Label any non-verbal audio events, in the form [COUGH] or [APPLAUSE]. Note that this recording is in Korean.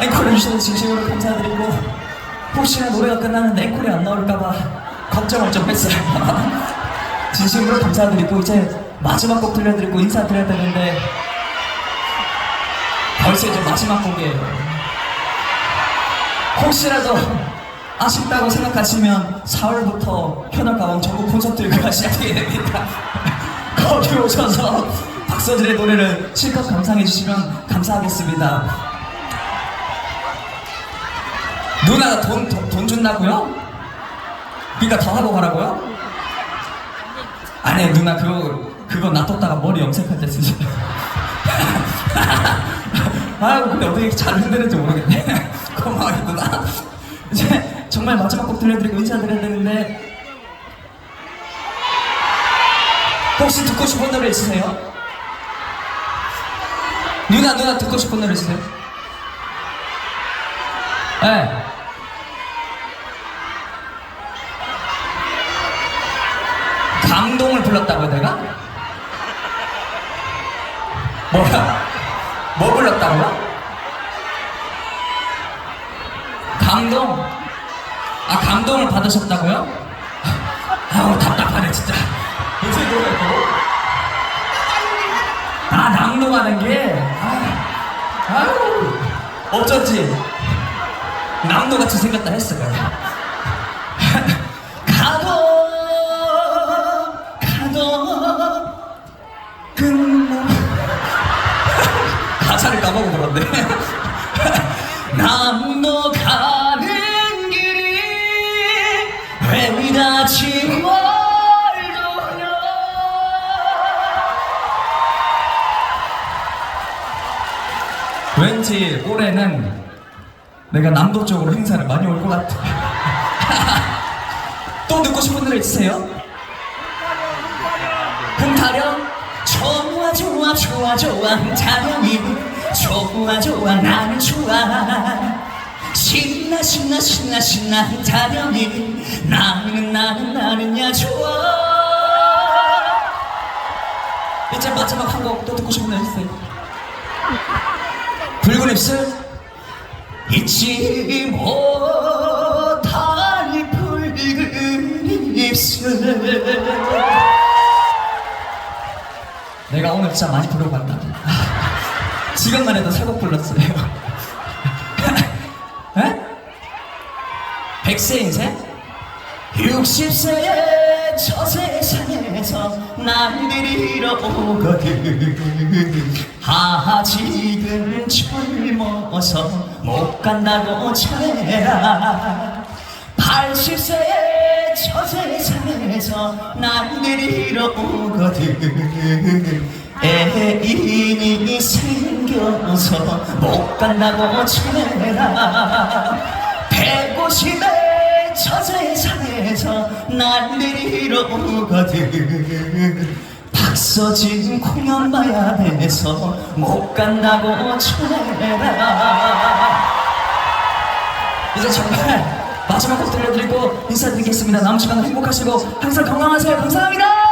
앵콜을 주셔서 진심으로 감사드리고 혹시나 노래가 끝나는데 앵콜이 안 나올까봐 걱정을 좀 했어요. [LAUGHS] 진심으로 감사드리고 이제 마지막 곡 들려드리고 인사드려야 되는데 벌써 이제 마지막 곡이에요. 혹시라도 아쉽다고 생각하시면 4월부터 현악가왕 전국 콘서트가 시작되게 됩니다. [LAUGHS] 거기 오셔서 박서진의 노래를 실컷 감상해 주시면 감사하겠습니다. 누나가 돈, 돈, 돈 준다고요? 그러니까 더 하고 가라고요? 아니 누나 그거 그거 놔뒀다가 머리 염색할 때 쓰지. [LAUGHS] 아유 근데 어떻게 잘 흔드는지 모르겠네. [LAUGHS] 고마워요 누나. 이제 정말 마지막 곡 들려드리고 인사드려야 되는데 혹시 듣고 싶은 노래 있으세요? 누나 누나 듣고 싶은 노래 있으세요? 네. 감동을 불렀다고요 내가? 뭐야? 뭐 불렀다고요? 감동? 아 감동을 받으셨다고요? 아우 답답하네 진짜 무슨 노래고? 아 낭독하는 게 아, 아유 어쩐지 낭독같이 생겼다 했어요 가 가사를 까먹어 버렸네. 남도 가는 길이 왜 다치 멀더냐 왠지 올해는 내가 남도 쪽으로 행사를 많이 올 것 같아. [LAUGHS] 또 듣고 싶은 노래 있으세요? 흥타령 좋아 좋아 좋아. 좋아 흥타령이 좋아 좋아. 나는 좋아. 신나 신나 신나 신나. 흥타령이 나는 나는 나는 야 좋아. 이제 마지막 한 곡 또 듣고 싶은 노래 있어요? 붉은 입술 잊지 못 내가 오늘 진짜 많이 부르고 간다 지금만 해도 [LAUGHS] 세곡 불렀어요 에? 100세 인생? 60세의 저 세상에서 날 데리러 오거든 아직은 젊어서 못 간다고 전해라 80세의 저 세상에서 날 데리러 오거든. 애인이 생겨서 못 간다고 전해라. 150의 저 세상에서 날 데리러 오거든. 박서진 공연 봐야 돼서 못 간다고 전해라. 이제 정말 마지막 곡 들려드리고 인사드리겠습니다. 남은 시간 행복하시고 항상 건강하세요. 감사합니다